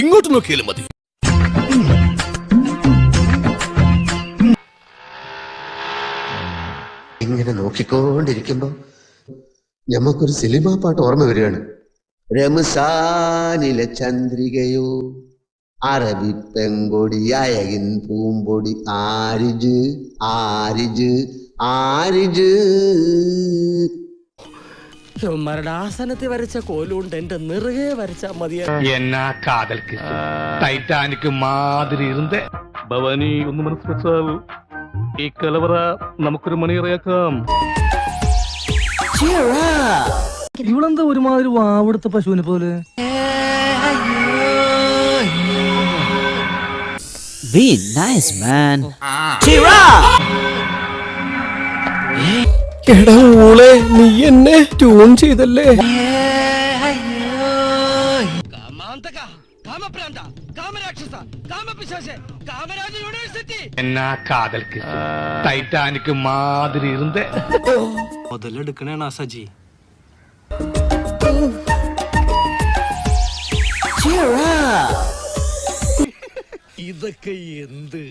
ഇങ്ങോട്ട് നോക്കിയാലും മതി. ഇങ്ങനെ നോക്കിക്കൊണ്ടിരിക്കുമ്പോ ഞമ്മക്കൊരു സിനിമ പാട്ട് ഓർമ്മ വരികയാണ്. രമസാനിലെ ചന്ദ്രികയോ അറബി പെങ്കൊടി അയകിൻ പൂമ്പൊടി ആരിജ് ആരിജ് ആരിജ്. മരണാസനത്തിൽ വരച്ച കോലുകൊണ്ട് എന്റെ നിറുകെ വരച്ചാ മതിയ. എന്നാ കാതൽക്ക് ടൈറ്റാനിക് മാതിരി ഇരുந்தേ ഭവാനി ഒന്ന് മനസ്സ് വെച്ചാൽ ഈ കലവറ നമുക്കൊരു മണിയറയാക്കാം. ഇവളെന്താ ഒരുമാതിരി വാവെടുത്ത പശുവിനെ പോലെ? Be nice, man. എടാ ഊളെ നീ എന്നെ ട്യൂൺ ചെയ്തല്ലേ? എന്നാ കാതൽക്ക്? ടൈറ്റാനിക്ക് മാതിരി ഇരുந்தേ മുതലെടുക്കണേണ സജി. ഇതൊക്കെ എന്ത്?